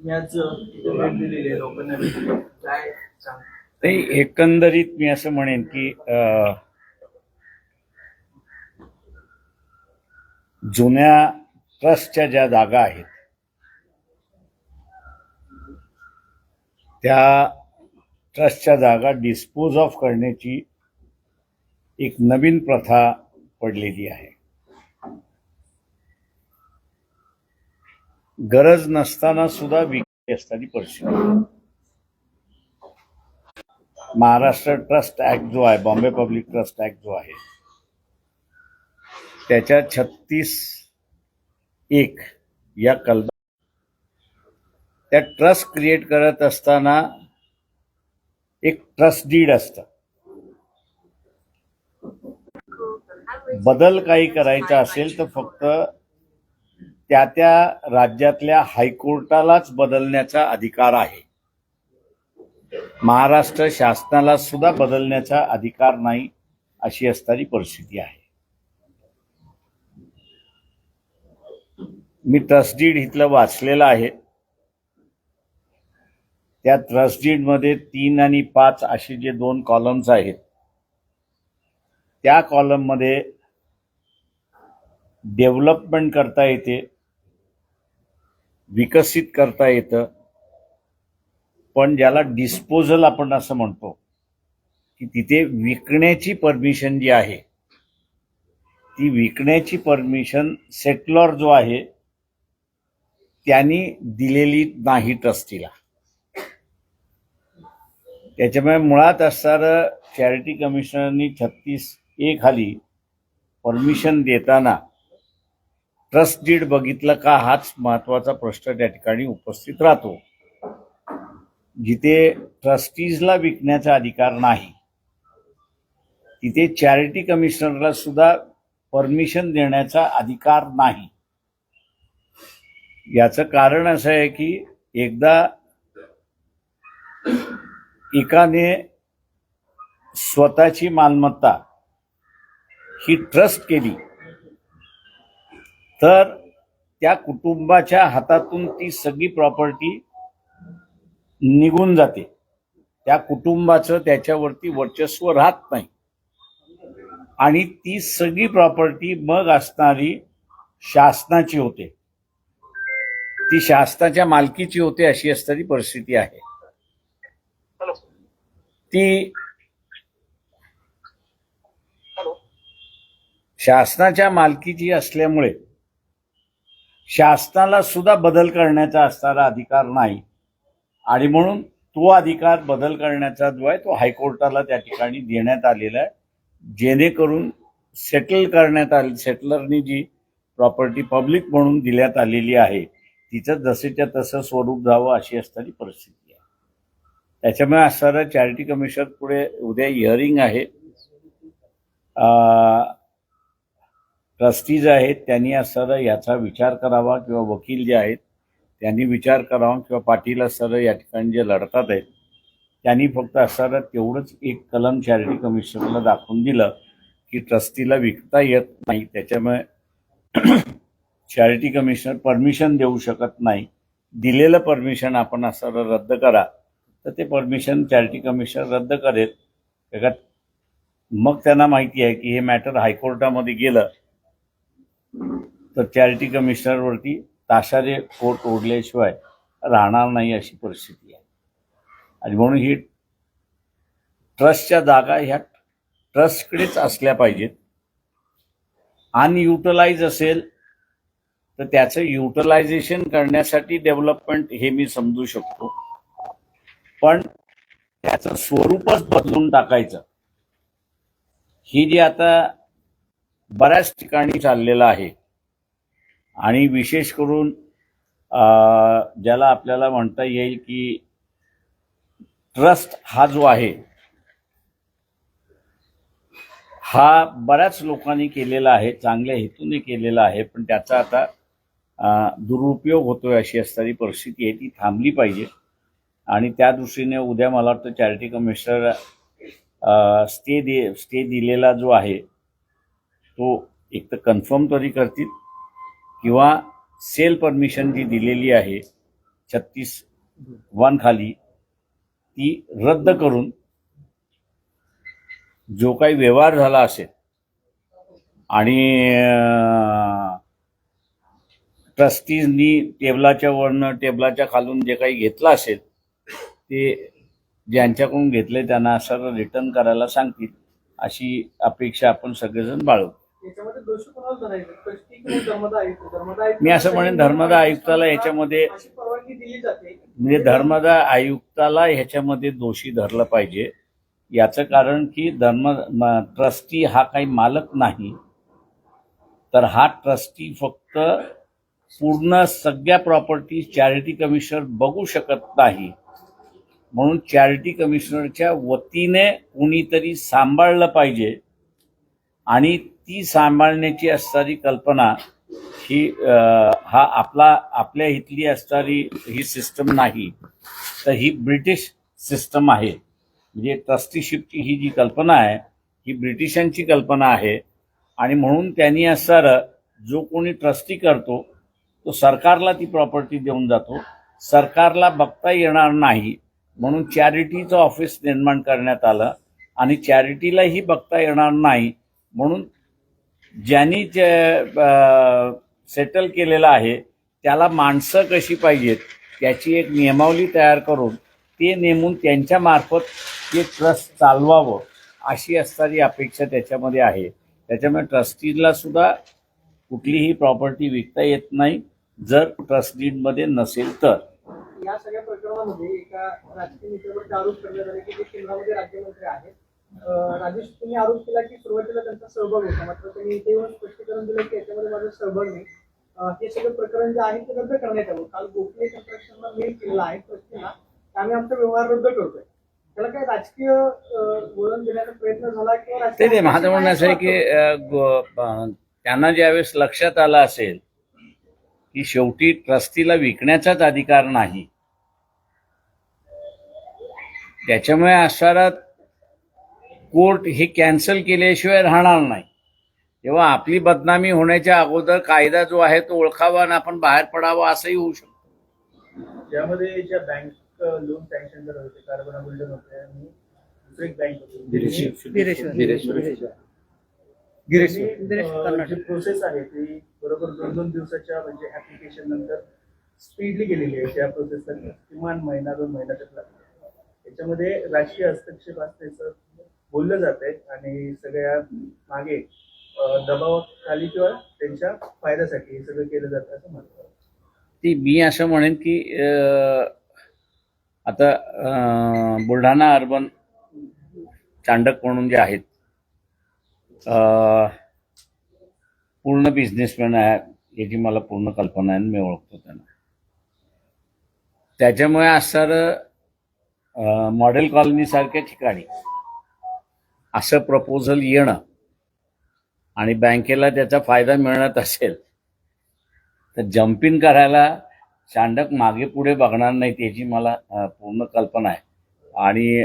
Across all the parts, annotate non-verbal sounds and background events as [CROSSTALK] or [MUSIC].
तुम्ही आज इथे भेट दिलेली आहे लोकांना भेट दिली आहे. काय सांग नाही एकंदरीत मी असं म्हणेन की अ, जुन्या ट्रस्टच्या ज्या जागा आहेत त्या ट्रस्टच्या जागा डिस्पोज ऑफ करण्याची एक नवीन प्रथा पडलेली आहे गरज नसताना सुद्धा विक्री असताना परिस्थिती. महाराष्ट्र ट्रस्ट ऍक्ट जो आहे बॉम्बे पब्लिक ट्रस्ट ऍक्ट जो आहे त्याच्या छत्तीस एक या कलम त्या ट्रस्ट क्रिएट करत असताना एक ट्रस्ट डीड असतं. बदल काही करायचा असेल तर फक्त त्या त्या राज्यातल्या हायकोर्टालाच बदलण्याचा अधिकार आहे. महाराष्ट्र शासनाला सुद्धा बदलण्याचा अधिकार नाही अशी असणारी परिस्थिती आहे. मी ट्रस्टडीड इथलं वाचलेलं आहे. त्या ट्रस्टडीडमध्ये तीन आणि पाच असे जे दोन कॉलम्स आहेत त्या कॉलममध्ये डेव्हलपमेंट करता येते. विकसित करता येतं. पण ज्याला डिस्पोजल आपण असं म्हणतो की तिथे विकण्याची परमिशन जी आहे ती विकण्याची परमिशन सेटलर जो आहे त्यांनी दिलेली नाही ट्रस्टीला त्याच्यामुळे मुळात असणारं चॅरिटी कमिशनरनी छत्तीस ए खाली परमिशन देताना ट्रस्ट डीड बघितलं का हाच महत्त्वाचा प्रश्न त्या ठिकाणी उपस्थित राहतो. जिथे ट्रस्टीजला विकण्याचा अधिकार नाही तिथे चॅरिटी कमिशनरला सुद्धा परमिशन देण्याचा अधिकार नाही. याचं कारण असं आहे की एकदा एकाने स्वतःची मालमत्ता ही ट्रस्ट केली तर त्या कुटुंबाच्या हातातून ती सगळी प्रॉपर्टी निघून जाते. त्या कुटुंबाचं त्याच्यावरती वर्चस्व राहत नाही. आणि ती सगळी प्रॉपर्टी मग असणारी शासनाची होते. ती शासनाच्या मालकीची होते अशी असणारी परिस्थिती आहे. ती शासनाच्या मालकीची असल्यामुळे शासनाला सुद्धा बदल करण्याचा असणारा अधिकार नाही. आणि म्हणून तो अधिकार बदल करण्याचा जो आहे तो हायकोर्टाला त्या ठिकाणी देण्यात आलेला आहे. जेणेकरून सेटल करण्यात आले सेटलरनी जी प्रॉपर्टी पब्लिक म्हणून दिल्यात आलेली आहे तिचं जसेच्या तसं स्वरूप जावं अशी असणारी परिस्थिती आहे. त्याच्यामुळे असणारं चॅरिटी कमिशन पुढे उद्या हिअरिंग आहे. ट्रस्टीज आहेत त्यांनी सर याचा विचार करावा किंवा वकील जे आहेत त्यांनी विचार करावा किंवा पाटील असणारं या ठिकाणी जे लढतात आहेत त्यांनी फक्त असणारं तेवढंच एक कलम चॅरिटी कमिशनला दाखवून दिलं की ट्रस्टीला विकता येत नाही. त्याच्यामुळे चॅरिटी कमिशनर परमिशन देऊ शकत नाही. दिलेलं परमिशन आपण असं रद्द करा तर ते परमिशन चॅरिटी कमिशनर रद्द करेल. त्याच्यात मग त्यांना माहिती आहे की हे मॅटर हायकोर्टामध्ये गेलं तर चॅरिटी कमिशनरवरती ताशारे कोर्ट ओढल्याशिवाय राहणार नाही अशी परिस्थिती आहे. आणि म्हणून ही ट्रस्टच्या जागा ह्या ट्रस्टकडेच असल्या पाहिजेत. अनयुटिलाइज असेल तर त्याचं युटिलायझेशन करण्यासाठी डेव्हलपमेंट हे मी समजू शकतो. पण त्याचं स्वरूपच बदलून टाकायचं. ही जी आता बऱ्याच ठिकाणी चाललेला आहे. आणि विशेष करून ज्याला आपल्याला म्हणता येईल की ट्रस्ट हा जो आहे हा बऱ्याच लोकांनी केलेला आहे चांगल्या हेतूने केलेला आहे पण त्याचा आता दुरुपयोग होतोय अशी असणारी परिस्थिती आहे ती थांबली पाहिजे. आणि त्या दृष्टीने उद्या मला वाटतं चॅरिटी कमिशनर स्टे दे स्टे दिलेला जो आहे तो एक तर कन्फर्म तरी करतील किंवा सेल परमिशन जी दिलेली आहे छत्तीस वन खाली ती रद्द करून जो काही व्यवहार झाला असेल आणि ट्रस्टीजनी टेबलाच्या वरनं टेबलाच्या खालून जे काही घेतलं असेल ते ज्यांच्याकडून घेतले त्यांना सर रिटर्न करायला सांगतील अशी अपेक्षा आपण सगळेजण बाळगू. याच्यामध्ये दोषी कोणाला धरायचं? ट्रस्टी किंवा धर्मदा आयुक्त? धर्मदा आयुक्त मी असं म्हणेन धर्मदा आयुक्ताला याच्यामध्ये अशी परवानगी दिली जाते. म्हणजे धर्मदा आयुक्ताला ह्याच्यामध्ये दोषी धरलं पाहिजे. याचं कारण की धर्म ट्रस्टी हा काही मालक नाही. तर हा ट्रस्टी फक्त पूर्ण सगळ्या प्रॉपर्टी चॅरिटी कमिशनर बघू शकत नाही. म्हणून चॅरिटी कमिशनरच्या वतीने कुणीतरी सांभाळलं पाहिजे. आणि ती सांभाळण्याची असणारी कल्पना ही हा आपला आपल्या इथली असणारी ही सिस्टम नाही तर ही ब्रिटिश सिस्टम आहे. म्हणजे ट्रस्टीशिपची ही जी कल्पना आहे ही ब्रिटिशांची कल्पना आहे. आणि म्हणून त्यांनी असणारं जो कोणी ट्रस्टी करतो तो सरकारला ती प्रॉपर्टी देऊन जातो. सरकारला बघता येणार नाही म्हणून चॅरिटीचं ऑफिस निर्माण करण्यात आलं. आणि चॅरिटीलाही बघता येणार नाही म्हणून ज्यांनी सेटल केलेलं आहे त्याला माणसं कशी पाहिजेत त्याची एक नियमावली तयार करून ते नेमून त्यांच्यामार्फत ते ट्रस्ट चालवावं अशी असणारी अपेक्षा त्याच्यामध्ये आहे. त्याच्यामुळे ट्रस्टीला सुद्धा कुठलीही प्रॉपर्टी विकता येत नाही जर ट्रस्ट डीडमध्ये नसेल तर. या सगळ्या प्रकरणामध्ये एका राजकीय नेत्यावर आरोप करण्यात आले की ते केंद्रामध्ये राज्यमंत्री आहेत. राजेश त्यांनी आरोप केला की सुरुवातीला त्यांचा सहभाग होता. मात्र त्यांनी येऊन स्पष्टीकरण दिलं की याच्यामध्ये माझा सहभाग नाही. हे सगळं प्रकरण जे आहे ते रद्द करण्यात यावं काल गोखले कन्स्ट्रक्शनला मेल केलेला आहे की आम्ही आमचा व्यवहार रद्द करतोय. त्याला काय राजकीय वळण देण्याचा प्रयत्न झाला किंवा ते ते माझं म्हणणं असं आहे की त्यांना ज्यावेळेस लक्षात आलं असेल की शेवटी ट्रस्टीला विकण्याचाच अधिकार नाही त्याच्यामुळे असणारा कोर्ट हे कॅन्सल केल्याशिवाय राहणार नाही. तेव्हा आपली बदनामी होण्याच्या अगोदर कायदा जो आहे तो ओळखावा आणि आपण बाहेर पडावा असंही होऊ शकतो. ज्यामध्ये ज्या बँक लोन सँक्शन करत होते कारबना बिल्डर होते आणि दुसरी एक बँक होती. त्यांनी, अं, जी प्रोसेस आहे ती बरोबर दोन दोन दिवसाच्या म्हणजे ऍप्लिकेशन नंतर स्पीडली गेलेली आहे. त्या प्रोसेसला किमान महिना दोन महिना तक लागला याच्यामध्ये राजकीय हस्तक्षेप असल्याचं बोललं जात आहे आणि सगळ्या मागे दबावाखाली किंवा त्यांच्या फायद्यासाठी हे सगळं केलं जातं असं म्हणतात ती मी असं म्हणेन की आता बुलढाणा अर्बन चांडक म्हणून जे आहेत पूर्ण बिझनेसमॅन आहे याची मला पूर्ण कल्पना आहे आणि मी ओळखतो त्यांना. त्याच्यामुळे असणारं मॉडेल कॉलनीसारख्या ठिकाणी असं प्रपोजल येणं आणि बँकेला त्याचा फायदा मिळत असेल तर जम्पिंग करायला चांडक मागे पुढे बघणार नाही त्याची मला पूर्ण कल्पना आहे. आणि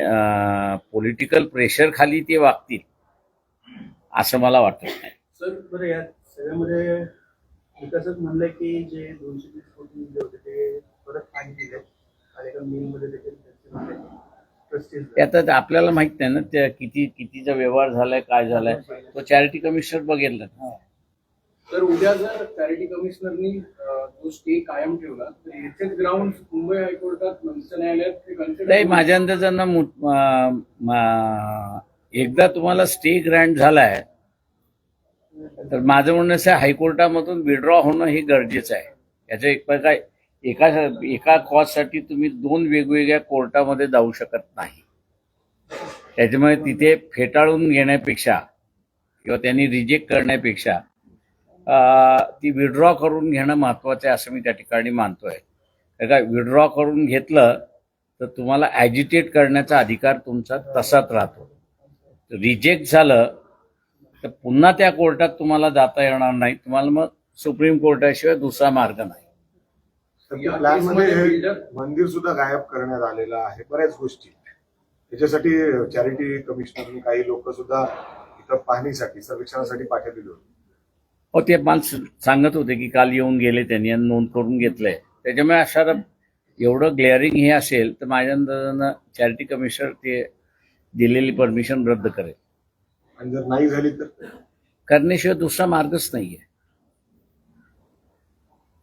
पॉलिटिकल प्रेशर खाली ते वागतील असं मला वाटत नाही. सर बरं या सगळ्यामध्ये विकासक म्हणलंय की जे दोनशे तीस कोटी होते ते परत पाणी दिले आणि एका मिलमध्ये देखील ट्रस्टीज ते आता आपल्याला माहीत नाही ना त्या किती कितीचा व्यवहार झालाय काय झालाय. तो चॅरिटी कमिशनर बघेल ना तर उद्या जर चॅरिटी कमिशनरनी तो स्टे कायम ठेवला तर ग्राउंड मुंबई हायकोर्टात न्यायालयात नाही माझ्या अंदाजानं एकदा तुम्हाला स्टे ग्रँट झालाय तर माझं म्हणणं असं आहे, हायकोर्टामधून विड्रॉ होणं हे गरजेचं आहे. याचं एक प्रकार एका एका कॉजसाठी तुम्ही दोन वेगवेगळ्या कोर्टामध्ये जाऊ शकत नाही. त्याच्यामुळे तिथे फेटाळून घेण्यापेक्षा किंवा त्यांनी रिजेक्ट करण्यापेक्षा ती विड्रॉ करून घेणं महत्त्वाचं आहे असं मी त्या ठिकाणी मानतोय. कारण का विड्रॉ करून घेतलं तर तुम्हाला ॲजिटेट करण्याचा अधिकार तुमचा तसाच राहतो. रिजेक्ट झालं तर पुन्हा त्या कोर्टात तुम्हाला जाता येणार नाही. तुम्हाला मग सुप्रीम कोर्टाशिवाय दुसरा मार्ग नाही. तर प्लॅनमध्ये हे मंदिर सुद्धा गायब करण्यात आलेलं आहे बऱ्याच गोष्टी. त्याच्यासाठी चॅरिटी कमिशनरनी काही लोक सुद्धा इथं पाहणीसाठी सर्वेक्षणासाठी पाठवलेले होते. हो ते मला स- सांगत होते की काल येऊन गेले त्यांनी आणि नोंद करून घेतलंय. त्याच्यामुळे अशा एवढं ग्लेअरिंग हे असेल तर माझ्या अंदाजानं चॅरिटी कमिशनर ते दिलेली परमिशन रद्द करेल. आणि जर नाही झाली तर? करण्याशिवाय दुसरा मार्गच नाहीये.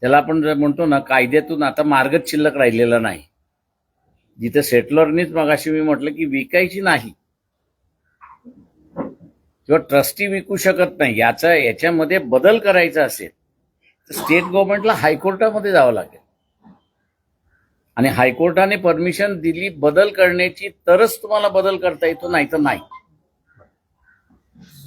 त्याला आपण जर म्हणतो ना कायद्यातून आता मार्गच शिल्लक राहिलेला नाही. जिथे सेटलरनीच मगाशी मी म्हटलं की विकायची नाही. किंवा ट्रस्टी विकू शकत नाही याचा याच्यामध्ये बदल करायचा असेल तर स्टेट गव्हर्नमेंटला हायकोर्टामध्ये जावं लागेल. आणि हायकोर्टाने परमिशन दिली बदल करण्याची तरच तुम्हाला बदल करता येतो नाही तर नाही.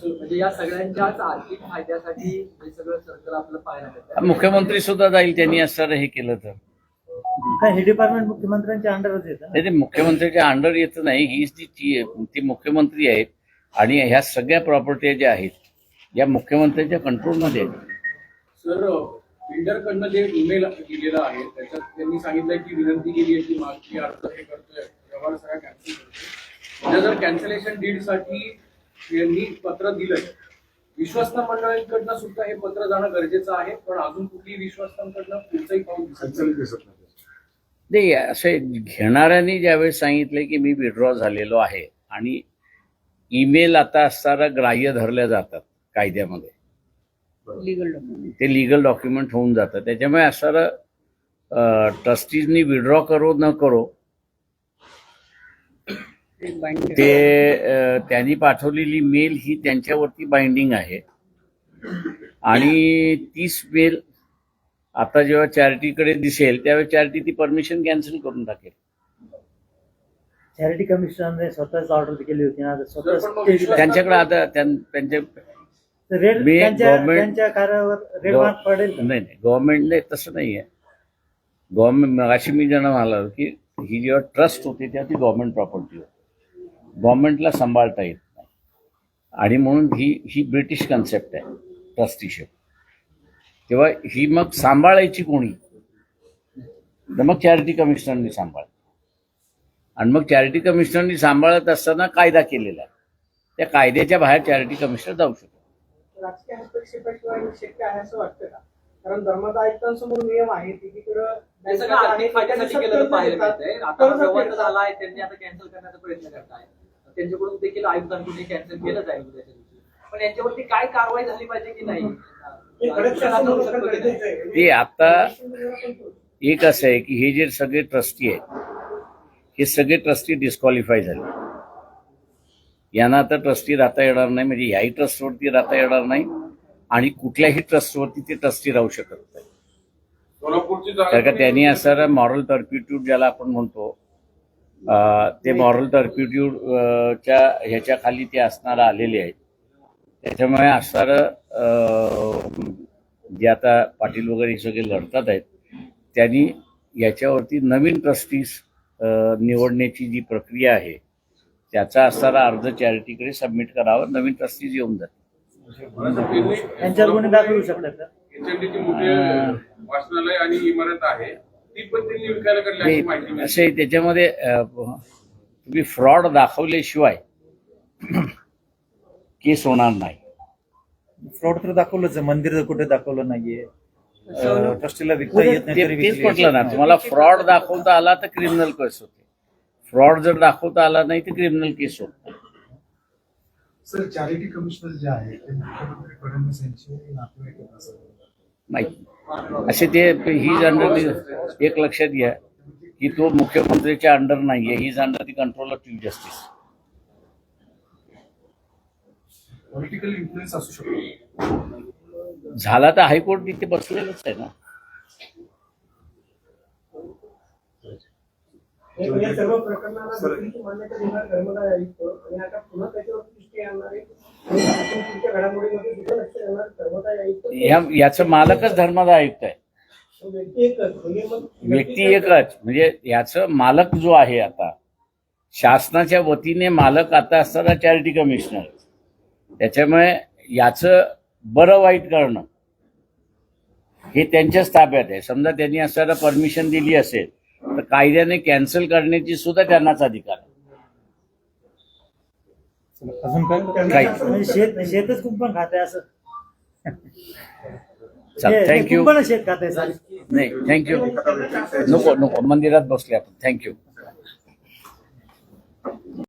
म्हणजे या सगळ्यांच्याच आर्थिक फायद्यासाठी हे सगळं सर्कल आपलं पाहायला मिळतं मुख्यमंत्री सुद्धा जाईल त्यांनी असं हे केलं तर. काय हे डिपार्टमेंट मुख्यमंत्र्यांच्या अंडरच येतं? नाही ते मुख्यमंत्र्याच्या अंडर येत नाही. हीच जी ची- ती मुख्यमंत्री आहेत आणि ह्या सगळ्या प्रॉपर्टी ज्या आहेत या मुख्यमंत्र्यांच्या कंट्रोलमध्ये आहेत. सर बिल्डरकडनं जे ईमेल दिलेला आहे त्याच्यात त्यांनी सांगितलंय की विनंती केली आहे की मागची अर्ज हे करतोय. व्यवहार सगळा कॅन्सल करतोय. उद्या जर कॅन्सलेशन डीडसाठी यांनी पत्र दिलंय. विश्वस्त मंडळींकडनं सुद्धा हे पत्र जाणं गरजेचं आहे पण अजून कुठलीही विश्वस्तांकडनं पुढचंही पाऊल दिसत नाही. नाही. नाही असे घेणाऱ्यांनी ज्यावेळेस सांगितले की मी विड्रॉ झालेलो आहे आणि ईमेल आता असताना ग्राह्य धरल्या जातात कायद्यामध्ये. ते लिगल डॉक्युमेंट होऊन जातं. त्याच्यामुळे असणारं ट्रस्टीजनी विड्रॉ करो न करो ते त्यांनी पाठवलेली मेल ही त्यांच्यावरती बाइंडिंग आहे. आणि तीच मेल आता जेव्हा चॅरिटीकडे दिसेल त्यावेळी चॅरिटी ती परमिशन कॅन्सल करून टाकेल. चॅरिटी कमिशनने स्वतःच ऑर्डर केली होती ना स्वतः त्यांच्याकडे आता त्यांच्या नाही गव्हर्नमेंटने तसं नाही आहे. गव्हर्नमेंट अशी मी ज्यांना म्हणालो की ही जेव्हा ट्रस्ट होती तेव्हा ती गव्हर्नमेंट प्रॉपर्टी होती. गव्हर्नमेंटला सांभाळता येत नाही. आणि म्हणून ही ही ब्रिटिश कन्सेप्ट आहे ट्रस्टीशिप तेव्हा ही मग सांभाळायची कोणी? तर मग चॅरिटी कमिशनरनी सांभाळ आणि मग चॅरिटी कमिशनरनी सांभाळत असताना कायदा केलेला आहे. त्या कायद्याच्या बाहेर चॅरिटी कमिशनर जाऊ शकतो राजकीय हस्तक्षेपाशिवाय शक्य आहे असं वाटतं का? कारण आयुक्तांसमोर नियम आहे एकीकडं व्यवहार झाला आहे त्यांनी आता कॅन्सल करण्याचा प्रयत्न करताय त्यांच्याकडून देखील आयुक्तांकडून कॅन्सल केलं जाईल उद्याच्या दिवशी. पण यांच्यावरती काय कारवाई झाली पाहिजे की नाही? ते आता एक असं आहे की हे जे सगळे ट्रस्टी आहेत हे सगळे ट्रस्टी डिस्क्वालिफाय झाले. यांना आता ट्रस्टी राहता येणार नाही म्हणजे याही ट्रस्टवरती राहता येणार नाही आणि कुठल्याही ट्रस्टवरती ते ट्रस्टी राहू शकत नाही. सोलापूरची कारण का त्यांनी असं मॉरल टर्प्युट्यूड ज्याला आपण म्हणतो ते मॉरल टर्प्युट्यूड च्या ह्याच्या खाली ते असणार आलेले आहेत. त्याच्यामुळे असणारं जे आता पाटील वगैरे हे सगळे लढतात आहेत त्यांनी याच्यावरती नवीन ट्रस्टीज निवडण्याची जी प्रक्रिया आहे त्याचा असणारा अर्ज चॅरिटीकडे सबमिट करावा नवीन ट्रस्टीज येऊन जातील. त्यांच्यावर गुन्हे दाखल होऊ शकतात का? वाचनालय आणि इमारत आहे. ती पण त्यांनी विकायला काढली अशी माहिती ते मिळाली. असे त्याच्यामध्ये तुम्ही फ्रॉड दाखवल्याशिवाय [CLEARS THROAT] केस होणार नाही फ्रॉड तर दाखवलंच मंदिर कुठे दाखवलं नाहीये ट्रस्टीला विकता येत नाही तेच विकली म्हटलं ना. तुम्हाला फ्रॉड दाखवता आला तर क्रिमिनल केस होते फ्रॉड जर दाखवता आला नाही तर क्रिमिनल केस होत. सर चॅरिटी कमिशनर जे आहे ते मुख्यमंत्री फडणवीस यांचे नातेवाईक नाही. असे ते ही अंडर एक लक्षात घ्या की तो मुख्यमंत्र्याच्या अंडर नाहीये ही under the control of chief justice political influence असू शकतो. झाला तर हायकोर्ट तिथे बसलेलंच आहे ना. सर्व प्रकरणाला देखील मान्यता देणार धर्मदाय आयुक्त आणि आता पुन्हा त्याच्यावर याच या मालकच धर्मदा आयुक्त आहे. व्यक्ती एकच. म्हणजे याच मालक जो आहे आता शासनाच्या वतीने मालक आता असताना चॅरिटी कमिशनर त्याच्यामुळे याचं बरं वाईट करणं हे त्यांच्याच ताब्यात आहे. समजा त्यांनी असताना परमिशन दिली असेल तर कायद्याने कॅन्सल करण्याची सुद्धा त्यांनाच अधिकार अजून काय? म्हणजे शेत शेतच कुंपण खात आहे असं. चालेल हे- हे थँक्यू कुंपणच शेत खात आहे नाही थँक्यू नको नको मंदिरात बसले आपण. थँक्यू